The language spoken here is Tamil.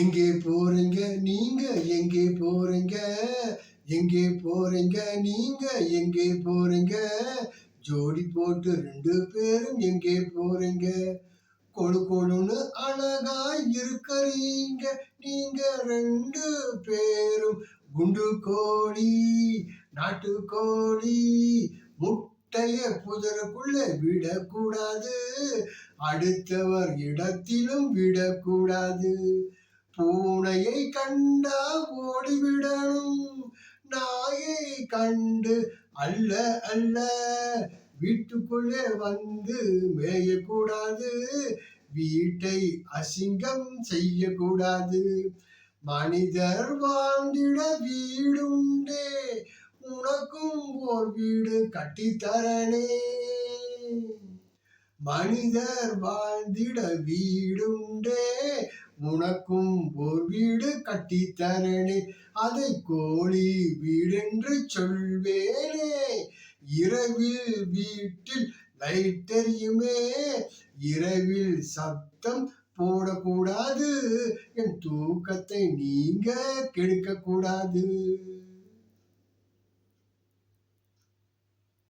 எங்கே போறீங்க? நீங்க எங்கே போறீங்க? எங்கே போறீங்க? நீங்க எங்கே போறீங்க? ஜோடி போட்டு ரெண்டு பேரும் எங்கே போறீங்க? கொழு கொழுன்னு அழகா இருக்கிறீங்க. நீங்க ரெண்டு பேரும் குண்டு கோழி நாட்டு கோழி முட்டைய புதருக்குள்ள விடக்கூடாது. அடுத்தவர் இடத்திலும் விடக்கூடாது. பூனையை கண்டா ஓடிவிடணும். நாயை கண்டு அல்ல அல்ல. வீட்டுக்குள்ளே வந்து மேயக்கூடாது. வீட்டை அசிங்கம் செய்யக்கூடாது. மனிதர் வாழ்ந்திட வீடுண்டே. உனக்கும் ஓர் வீடு கட்டித்தரணே. மனிதர் வாழ்ந்திட வீடுண்டே. உனக்கும் ஓர் வீடு கட்டித்தரணே அதை கோழி வீடென்று சொல்வேனே. இரவில் வீட்டில் லைட் தெரியுமே இரவில் சத்தம் போடக்கூடாது என் தூக்கத்தை நீங்க கெடுக்க கூடாது